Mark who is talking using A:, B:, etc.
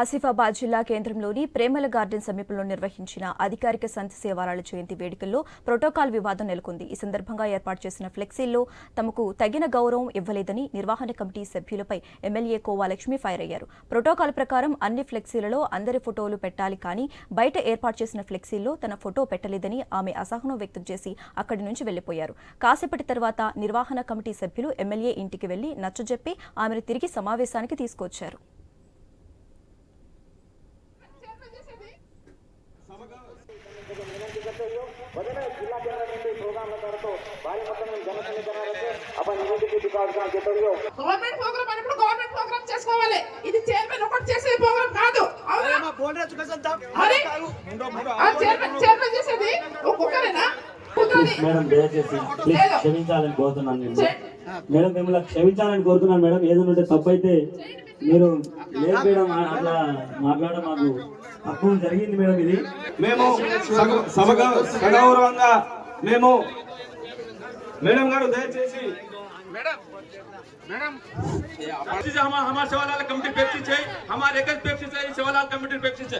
A: ఆసిఫాబాద్ జిల్లా కేంద్రంలోని ప్రేమల గార్డెన్ సమీపంలో నిర్వహించిన అధికారిక సంత సేవారాల జయంతి వేడుకల్లో ప్రోటోకాల్ వివాదం నెలకొంది. ఈ సందర్భంగా ఏర్పాటు చేసిన ఫ్లెక్సీల్లో తమకు తగిన గౌరవం ఇవ్వలేదని నిర్వహణ కమిటీ సభ్యులపై ఎమ్మెల్యే కోవాలక్ష్మి ఫైర్ అయ్యారు. ప్రోటోకాల్ ప్రకారం అన్ని ఫ్లెక్సీలలో అందరి ఫోటోలు పెట్టాలి కానీ బయట ఏర్పాటు చేసిన ఫ్లెక్సీల్లో తన ఫోటో పెట్టలేదని ఆమె అసహనం వ్యక్తం చేసి అక్కడి నుంచి వెళ్ళిపోయారు కాసేపటి తర్వాత నిర్వహణ కమిటీ సభ్యులు ఎమ్మెల్యే ఇంటికి వెళ్ళి నచ్చజెప్పి ఆమెను తిరిగి సమావేశానికి తీసుకొచ్చారు.
B: గవర్నమెంట్ ప్రోగ్రామ్ అన్నప్పుడు గవర్నమెంట్ ప్రోగ్రామ్ చేసుకోవాలి. ఇది చైర్మన్ ఒకటి చేసే ప్రోగ్రామ్ కాదు. అవునా? మరి? ఆ చైర్మన్ చైర్మన్ చేసేది ఒక్కొక్కరేనా కుదరది
C: మేడం దయచేసి ప్లీజ్. క్షమించాలని కోరుతున్నాను మేడం మిమ్మల్ని క్షమించాలని కోరుతున్నాను మేడం. ఏదైనా ఉంటే తప్పు అయితే మీరు లేపేయడం అట్లా మాట్లాడడం మాకు తప్పు జరిగింది మేడం ఇది
D: మేము సగ- సగ- సగౌరవంగా మేము మేడం గారు దయచేసి
E: हम हमारे सेवालाल कमेटी पेप्सी है हमारे एक पेप्सी है सेवालाल कमेटी पेप्सी है